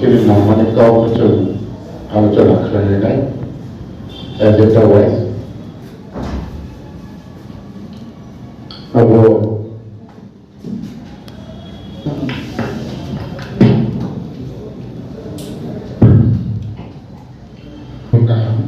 ที่มันมองว่าในกองเขาจนเขาจนอะไรนะเอเดนตาเวสฮัลโหลคุณครับ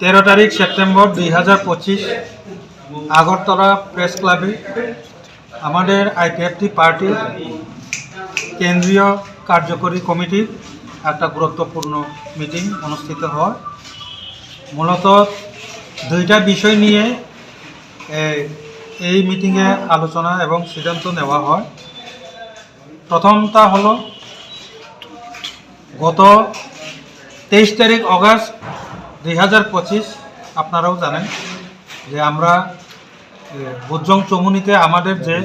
তেরো তারিখ সেপ্টেম্বর দুই হাজার পঁচিশ আগরতলা প্রেস ক্লাবে আমাদের আইপিএফটি পার্টির কেন্দ্রীয় কার্যকরী কমিটির একটা গুরুত্বপূর্ণ মিটিং অনুষ্ঠিত হয়। মূলত দুইটা বিষয় নিয়ে এই মিটিংয়ে আলোচনা এবং সিদ্ধান্ত নেওয়া হয়। প্রথমটা হলো গত তেইশ তারিখ অগাস্ট দুই হাজার পঁচিশ আপনারাও জানেন যে আমরা এ, বুজং চমুনিতে আমাদের যে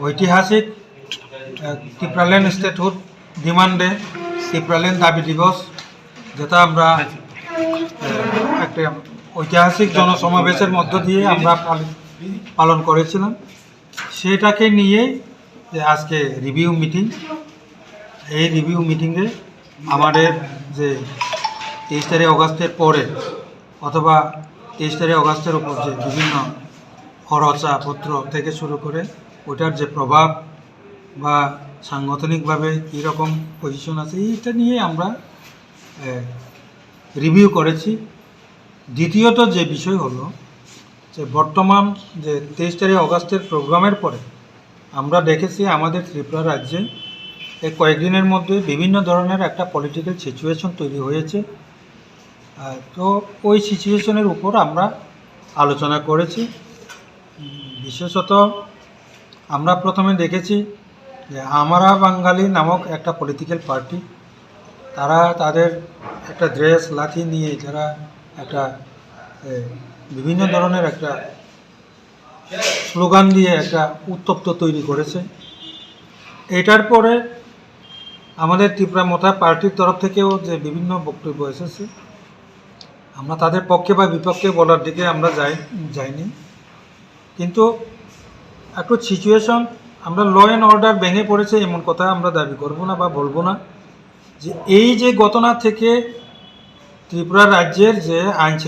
ঐতিহাসিক টিপ্রালেন স্টেটহুড ডিমান্ডে টিপ্রালেন দাবি দিবস যেটা আমরা একটা ঐতিহাসিক জনসমাবেশের মধ্য দিয়ে আমরা পালি- পালন করেছিলাম। সেটাকে নিয়ে যে আজকে রিভিউ মিটিং এই রিভিউ মিটিংয়ে আমাদের যে তেইশ তারিখ অগাস্টের পরে অথবা তেইশ তারিখ অগাস্টের উপর যে বিভিন্ন খরচা পত্র থেকে শুরু করে ওটার যে প্রভাব বা সাংগঠনিকভাবে কীরকম পজিশন আছে, এইটা নিয়ে আমরা রিভিউ করেছি। দ্বিতীয়ত যে বিষয় হলো যে বর্তমান যে তেইশ তারিখ অগাস্টের প্রোগ্রামের পরে আমরা দেখেছি আমাদের ত্রিপুরা রাজ্যে এই কয়েকদিনের মধ্যে বিভিন্ন ধরনের একটা পলিটিক্যাল সিচুয়েশন তৈরি হয়েছে। তো ওই সিচুয়েশনের উপর আমরা আলোচনা করেছি। বিশেষত আমরা প্রথমে দেখেছি যে আমরা বাঙালি নামক একটা পলিটিক্যাল পার্টি তারা তাদের একটা ড্রেস লাঠি নিয়ে যারা একটা বিভিন্ন ধরনের একটা স্লোগান দিয়ে একটা উত্তপ্ত তৈরি করেছে। এটার পরে আমাদের ত্রিপুরা মোটা পার্টির তরফ থেকেও যে বিভিন্ন বক্তব্য এসেছে আমরা তাদের পক্ষে বা বিপক্ষে বলার দিকে আমরা যাই, যাইনি। কিন্তু একটু সিচুয়েশন আমরা ল অ্যান্ড অর্ডার ভেঙে পড়েছে এমন কথা আমরা দাবি করব না বা বলব না। যে এই যে ঘটনা থেকে ত্রিপুরা রাজ্যের যে আইন